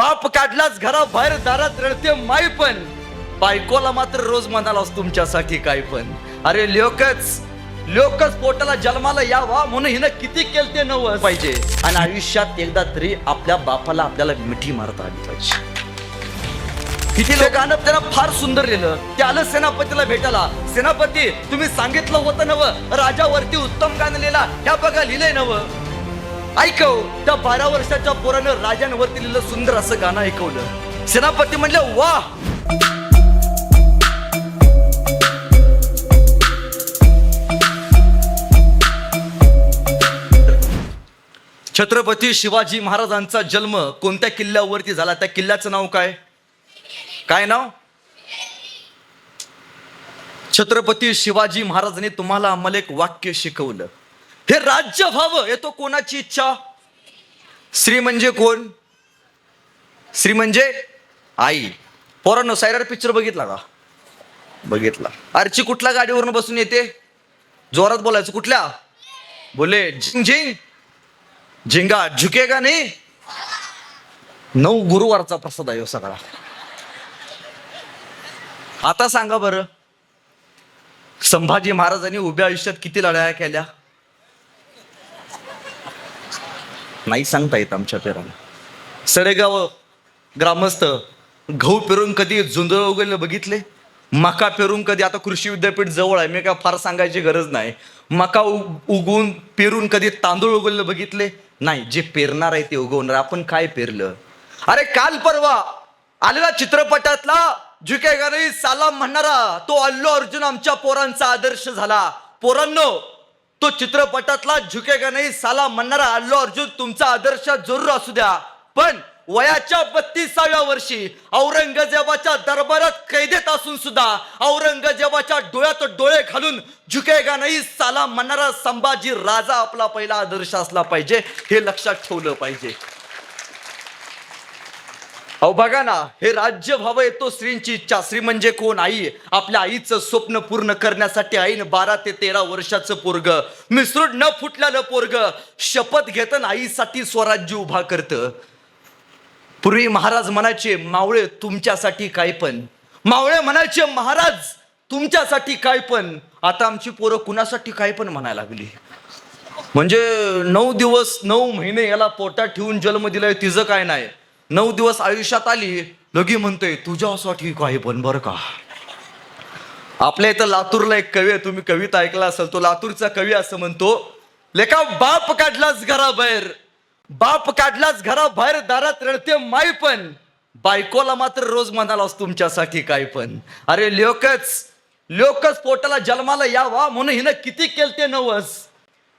बाप काढलाच घरा बाहेर दारात रडते माई पण. बायकोला मात्र रोज म्हणालास तुमच्यासाठी काय पण. अरे लोकच लोकच पोटाला जन्माला यावा म्हणून हिनं किती केलते नव पाहिजे. आणि आयुष्यात एकदा तरी आपल्या बापाला आपल्याला मिठी मारता आली पाहिजे. किती लोकांना त्याला फार सुंदर लिहिलं. ते आलं सेनापतीला भेटायला. सेनापती तुम्ही सांगितलं होतं नव. राजावरती उत्तम गाणं लिहिला. ह्या बघा लिहिलंय नव. ऐकव त्या बारा वर्षाच्या पोरानं राजांवरती लिहिलं सुंदर असं गाणं ऐकवलं. सेनापती म्हणले वा छत्रपती शिवाजी महाराजांचा जन्म कोणत्या किल्ल्यावरती झाला? त्या किल्ल्याचं नाव काय? काय नाव? छत्रपती शिवाजी महाराजांनी तुम्हाला आम्हाला एक वाक्य शिकवलं. हे राज्य व्हावं येतो कोणाची इच्छा? श्री म्हणजे कोण? श्री म्हणजे आई. पोरांनो सायरार पिक्चर बघितला का? बघितला. आरची कुठल्या गाडीवरून बसून येते? जोरात बोलायचं. कुठल्या? बोले झिंग झिंग. झिंगा झुके का नाही? नऊ गुरुवारचा प्रसाद आहे हो सगळा. आता सांगा बरं. संभाजी महाराजांनी उभ्या आयुष्यात किती लढाया केल्या? नाही सांगता येत आमच्या पेराला. सडेगाव ग्रामस्थ गहू पेरून कधी झुंजळ उगवले बघितले? मका पेरून कधी आता कृषी विद्यापीठ जवळ आहे मी काय फार सांगायची गरज नाही. मका उगवून पेरून कधी तांदूळ उगवले बघितले? नाही जे पेरणार आहे ते उगवणार. आपण काय पेरलं? अरे काल परवा आलेला चित्रपटातला झुकेगा गरी सालाम म्हणणारा तो अल्लू अर्जुन आमच्या पोरांचा आदर्श झाला. पोरांनो तो चित्रपटातला झुकेगा नाही साला म्हणणारा अल्लू अर्जुन तुमचा आदर्श जरूर असू द्या. पण वयाच्या बत्तीसाव्या वर्षी औरंगजेबाच्या दरबारात कैदेत असून सुद्धा औरंगजेबाच्या डोळ्यात डोळे घालून झुकेगा नाही साला म्हणणारा संभाजी राजा आपला पहिला आदर्श असला पाहिजे हे लक्षात ठेवलं पाहिजे. अहो बघा ना हे राज्य व्हावं येतो स्त्रींची इच्छा. स्त्री म्हणजे कोण? आई. आपल्या आईचं स्वप्न पूर्ण करण्यासाठी आईन बारा ते तेरा वर्षाचं पोरग. मिसरूड न फुटलेलं पोरग. शपथ घेतं आईसाठी स्वराज्य उभा करतं. पूर्वी महाराज म्हणायचे मावळे तुमच्यासाठी काय पण. मावळे म्हणायचे महाराज तुमच्यासाठी काय पण. आता आमची पोरं कुणासाठी काय पण म्हणायला लागली. म्हणजे नऊ दिवस नऊ महिने याला पोटात ठेवून जन्म दिलाय तिचं काय नाही. नऊ दिवस आयुष्यात आली लगी म्हणतोय तुझ्यासाठी काही पण बरं का? आपल्या इथं लातूरला एक कवी आहे तुम्ही कविता ऐकला असेल तो लातूरचा कवी असं म्हणतो लेका बाप काढलाच घराबाहेर बाप काढलाच घराबाहेर दारात रडते माई पण बायकोला मात्र रोज म्हणालास तुमच्यासाठी काय पण. अरे लोकच लोकच पोटाला जन्माला यावा म्हणून हिनं किती केलते नवस.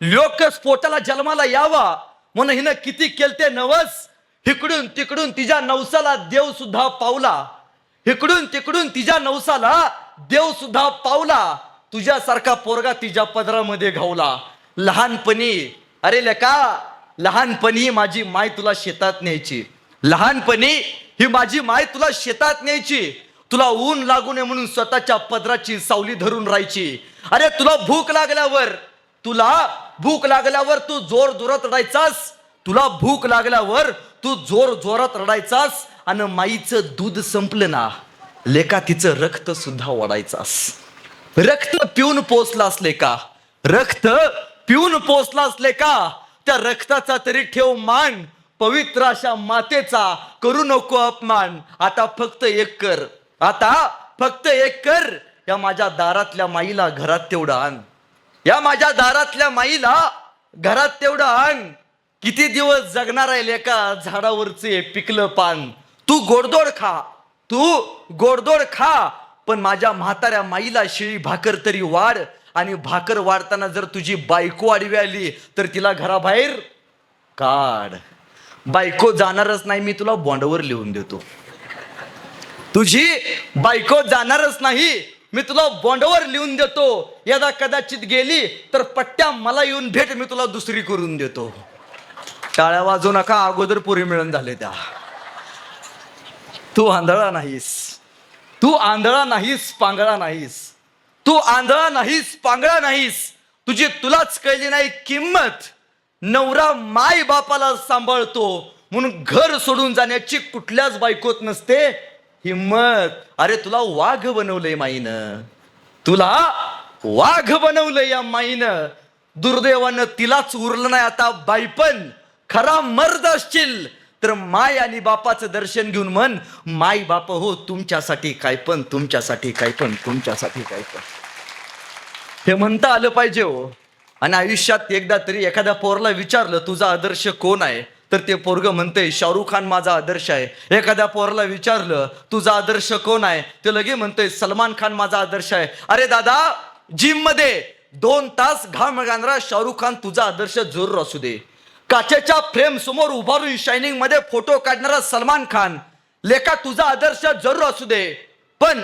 लोकच पोटाला जन्माला यावा म्हणून हिनं किती केलते नवस. इकडून तिकडून तिच्या नवसाला देव सुद्धा पावला. इकडून तिकडून तिच्या नवसाला देव सुद्धा पावला. तुझ्यासारखा पोरगा तिच्या पदरामध्ये घावला. लहानपणी अरे लेका लहानपणी माझी माय तुला शेतात न्यायची. लहानपणी ही माझी माय तुला शेतात न्यायची. तुला ऊन लागू नये म्हणून स्वतःच्या पदराची सावली धरून राहायची. अरे तुला भूक लागल्यावर तुला भूक लागल्यावर तू जोर जोरात राहायचास तुला भूक लागल्यावर तू जोर जोरात रडायचास आणि माईचं दूध संपलं ना लेका तिचं रक्त सुद्धा ओढायचास. रक्त पिऊन पोचला असले का? रक्त पिऊन पोचला असले का? त्या रक्ताचा तरी ठेव मान पवित्र अशा मातेचा करू नको अपमान. आता फक्त एक कर आता फक्त एक कर. या माझ्या दारातल्या माईला घरात तेवढं आण. या माझ्या दारातल्या माईला घरात तेवढं आण. किती दिवस जगणार आहे लेका? झाडावरचे पिकलं पान. तू गोडदोड खा. तू गोडदोड खा. पण माझ्या म्हाताऱ्या माईला शिळी भाकर तरी वाढ. आणि भाकर वाढताना जर तुझी बायको आडवी आली तर तिला घराबाहेर काढ. बायको जाणारच नाही मी तुला बॉन्डवर लिहून देतो. तुझी बायको जाणारच नाही मी तुला बॉन्डवर लिहून देतो. यदा कदाचित गेली तर पट्ट्या मला येऊन भेट मी तुला दुसरी करून देतो. टाळ्या वाजू नका अगोदर पुरी मिळून झाले त्या. तू आंधळा नाहीस. तू आंधळा नाहीस पांगळा नाहीस. तू आंधळा नाहीस पांगळा नाहीस. तुझी तुलाच कळली नाही किंमत. नवरा माय बापाला सांभाळतो म्हणून घर सोडून जाण्याची कुठल्याच बायकोत नसते हिम्मत अरे तुला वाघ बनवलंय माईनं. तुला वाघ बनवलंय या माईनं. दुर्दैवानं तिलाच उरलं नाही आता बायपण. खरा मर्द असशील तर माय आणि बापाचं दर्शन घेऊन म्हण माय बाप हो तुमच्यासाठी काय पण तुमच्यासाठी काय पण तुमच्यासाठी काय पण. हे म्हणता आलं पाहिजे हो. आणि आयुष्यात एकदा तरी एखाद्या पोरला विचारलं तुझा आदर्श कोण आहे? तर ते पोरग म्हणते शाहरुख खान माझा आदर्श आहे. एखाद्या पोरला विचारलं तुझा आदर्श कोण आहे? ते लगे म्हणतोय सलमान खान माझा आदर्श आहे. अरे दादा जिममध्ये दोन तास घाम गांधरा शाहरुख खान तुझा आदर्श जरूर असू दे. काचेच्या फ्रेम समोर उभारून शायनिंगमध्ये फोटो काढणारा सलमान खान. लेखा तुझा आदर्श जरूर असू दे. पण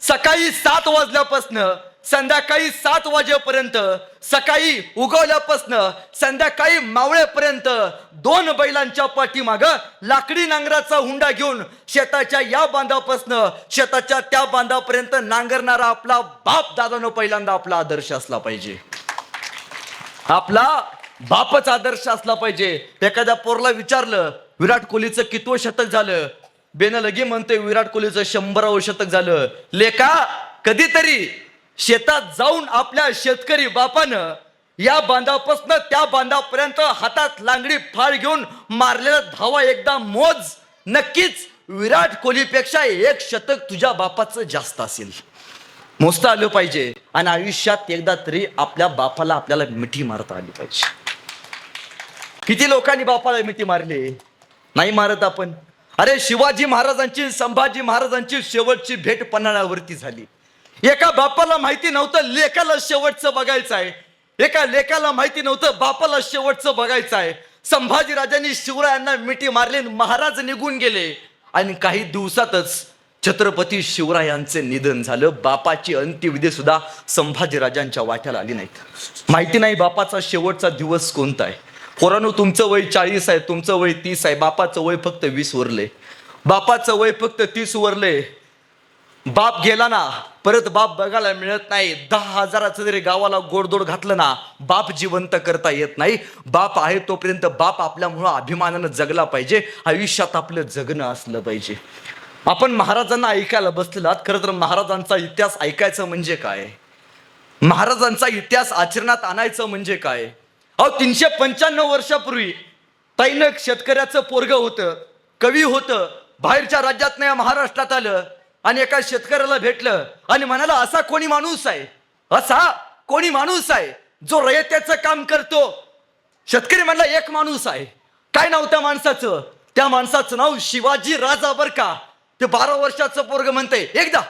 सकाळी सात वाजल्यापासून संध्याकाळी सात वाजेपर्यंत सकाळी उगवल्यापासनं संध्याकाळी मावळेपर्यंत दोन बैलांच्या पाठीमाग लाकडी नांगराचा हुंडा घेऊन शेताच्या या बांधापासनं शेताच्या त्या बांधापर्यंत नांगरणारा आपला बाप दादानं पहिल्यांदा आपला आदर्श असला पाहिजे. आपला बापच आदर्श असला पाहिजे. एखाद्या पोरला विचारलं विराट कोहलीचं कितवं शतक झालं? बेन लगे म्हणतोय विराट कोहलीचं शंभरावं शतक झालं. लेका कधीतरी शेतात जाऊन आपल्या शेतकरी बापानं या बांधापासून त्या बांधापर्यंत हातात लांगडी फाळ घेऊन मारलेला धावा एकदा मोज. नक्कीच विराट कोहलीपेक्षा एक शतक तुझ्या बापाचं जास्त असेल. मोजता आलं पाहिजे. आणि आयुष्यात एकदा तरी आपल्या बापाला आपल्याला मिठी मारता आली पाहिजे. किती लोकांनी बापाला मिठी मारली? नाही मारत आपण. अरे शिवाजी महाराजांची संभाजी महाराजांची शेवटची भेट पन्हाळ्यावरती झाली. एका बापाला माहिती नव्हतं लेखाला शेवटचं बघायचं आहे. एका लेखाला माहिती नव्हतं बापाला शेवटचं बघायचं आहे. संभाजी राजांनी शिवरायांना मिठी मारली आणि महाराज निघून गेले. आणि काही दिवसातच छत्रपती शिवरायांचे निधन झालं. बापाची अंत्यविधी सुद्धा संभाजी राजांच्या वाट्याला आली नाहीत. माहिती नाही बापाचा शेवटचा दिवस कोणता आहे. पोरानो तुमचं वय चाळीस आहे तुमचं वय तीस आहे बापाचं वय फक्त वीस वरले. बापाचं वय फक्त तीस वरले. बाप गेला ना परत बाप बघायला मिळत नाही. दहा हजाराचं जरी गावाला गोडदोड घातलं ना बाप जिवंत करता येत नाही. बाप आहे तोपर्यंत बाप आपल्यामुळं अभिमानानं जगला पाहिजे आयुष्यात आपलं जगणं असलं पाहिजे. आपण महाराजांना ऐकायला बसलेलात खरं तर महाराजांचा इतिहास ऐकायचं म्हणजे काय? महाराजांचा इतिहास आचरणात आणायचं म्हणजे काय? अहो तीनशे पंच्याण्णव वर्षापूर्वी तैनक शेतकऱ्याचं पोरग होतं कवी होतं बाहेरच्या राज्यात या महाराष्ट्रात आलं आणि एका शेतकऱ्याला भेटलं आणि म्हणाला असा कोणी माणूस आहे? असा कोणी माणूस आहे जो रयत्याचं काम करतो? शेतकरी म्हणला एक माणूस आहे. काय नाव त्या माणसाचं? त्या माणसाचं नाव शिवाजी राजा बर का. ते बारा वर्षाचं पोरग म्हणतंय एकदा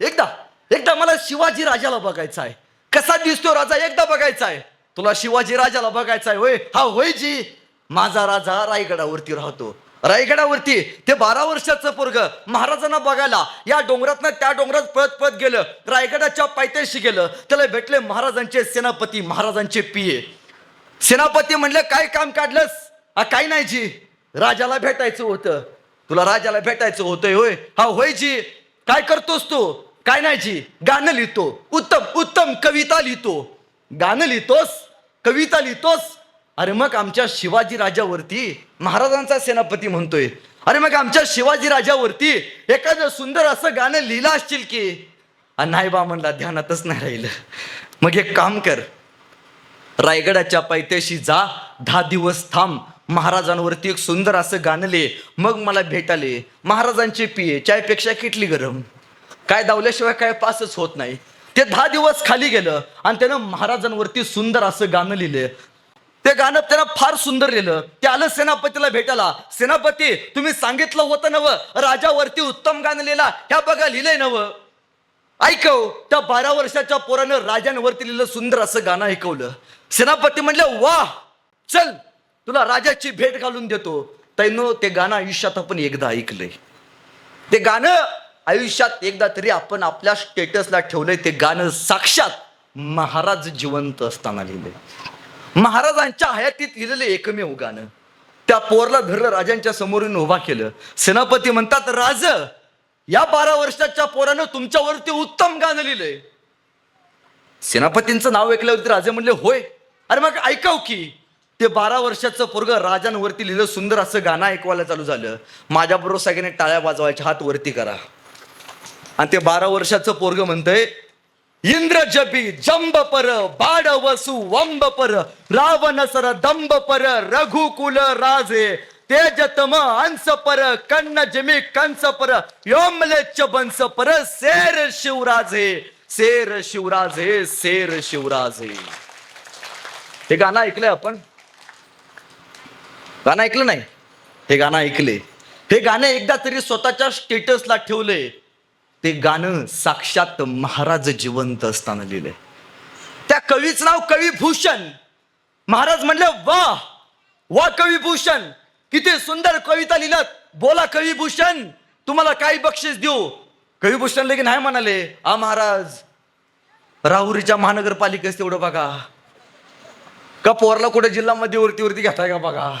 एकदा एकदा मला शिवाजी राजाला बघायचं आहे. कसा दिसतो राजा? एकदा बघायचा आहे. तुला शिवाजी राजाला बघायचा आहे होय? हा होय जी. माझा राजा रायगडावरती राहतो. रायगडावरती ते बारा वर्षाचं पोरग महाराजांना बघायला या डोंगरातनं त्या डोंगरात पळत पळत गेलं रायगडाच्या पायथ्याशी गेलं त्याला भेटले महाराजांचे सेनापती महाराजांचे पिये सेनापती म्हणले काय काम काढलंस? हा काय नाही जी. राजाला भेटायचं होतं. तुला राजाला भेटायचं होतंय होय? हा होय जी. काय करतोस तू? काय नाही जी. गाणं लिहितो. उत्तम उत्तम कविता लिहितो. गाणं लिहितोस कविता लिहितोस. अरे मग आमच्या शिवाजी राजावरती महाराजांचा सेनापती म्हणतोय. अरे मग आमच्या शिवाजी राजावरती एखादं सुंदर असं गाणं लिहिलं असशील की? नाही बा म्हणला ध्यानातच नाही राहिलं. मग एक काम कर. रायगडाच्या पायथ्याशी जा दहा दिवस थांब. महाराजांवरती एक सुंदर असं गाणं लिहि मग मला भेटाले महाराजांचे पिये चायपेक्षा किटली गरम. काय दावल्याशिवाय काय पासच होत नाही. ते दहा दिवस खाली गेलं आणि त्यानं महाराजांवरती सुंदर असं गाणं लिहिलं ते गाणं त्यानं फार सुंदर लिहिलं. ते आलं सेनापतीला भेटायला. सेनापती तुम्ही सांगितलं होतं नव राजावरती उत्तम गाणं लिहिला. ह्या बघा लिहिलंय नव ऐकव त्या बारा वर्षाच्या पोरानं राजांवरती लिहिलं सुंदर असं गाणं ऐकवलं. सेनापती म्हणलं वा चल तुला राजाची भेट घालून देतो. तैनो ते गाणं आयुष्यात आपण एकदा ऐकलंय. ते गाणं आयुष्यात एकदा तरी आपण आपल्या स्टेटसला ठेवलंय ते गाणं साक्षात महाराज जिवंत असताना लिहिलंय. महाराजांच्या हयातीत लिहिलेले एकमेव गाणं. त्या पोरला धरलं राजांच्या समोरून उभा केलं. सेनापती म्हणतात राज या बारा वर्षाच्या पोरानं तुमच्यावरती उत्तम गाणं लिहिलंय. सेनापतींचं नाव ऐकल्यावरती राजे म्हणले होय. अरे मग ऐकाव की ते बारा वर्षाचं पोरग राजांवरती लिहिलं सुंदर असं गाणं ऐकवायला चालू झालं. माझ्याबरोबर सगळ्यांनी टाळ्या वाजवायच्या हात वरती करा. आणि ते बारा वर्षाचं पोरग म्हणतंय इंद्रजबी जंब पर बाड वसु वंब पर रावण सर दंब पर रघुकुल राजे तेजतम अंस पर कन्न जमी कंस पर योमलेच बंस पर सेर शिवराजे सेर शिवराजे सेर शिवराजे. हे गाणं ऐकलंय आपण? गाणं ऐकलं नाही? हे गाणं ऐकले. हे गाणं एकदा तरी स्वतःच्या स्टेटसला ठेवले ते गाणं साक्षात महाराज जिवंत असताना लिहिलंय. त्या कवीचं नाव कवीभूषण. महाराज म्हणले वा वा कविभूषण! किती सुंदर कविता लिहिलं बोला कविभूषण तुम्हाला काही बक्षीस देऊ. कविभूषण लगेच नाही म्हणाले आ महाराज राहुरीच्या महानगरपालिकेस तेवढं बघा. का पोरला कुठे जिल्हामध्ये वरती वरती घेताय का बघा.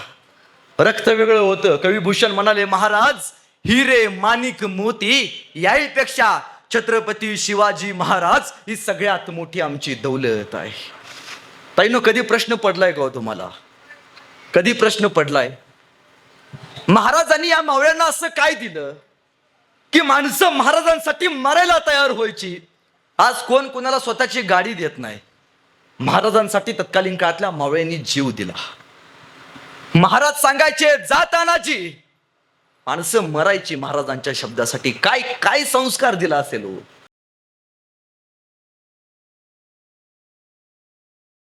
रक्त वेगळं होतं. कविभूषण म्हणाले महाराज हिरे माणिक मोती याहीपेक्षा छत्रपती शिवाजी महाराज ही सगळ्यात मोठी आमची दौलत आहे. ताईनो कधी प्रश्न पडलाय का हो तुम्हाला? कधी प्रश्न पडलाय? महाराजांनी या मावळ्यांना असं काय दिलं? की माणसं महाराजांसाठी मरायला तयार व्हायची. आज कोण कोणाला स्वतःची गाडी देत नाही? महाराजांसाठी तत्कालीन काळातल्या मावळ्यांनी जीव दिला. महाराज सांगायचे जातानाजी माणसं मरायची महाराजांच्या शब्दासाठी. काय काय संस्कार दिला असेल हो?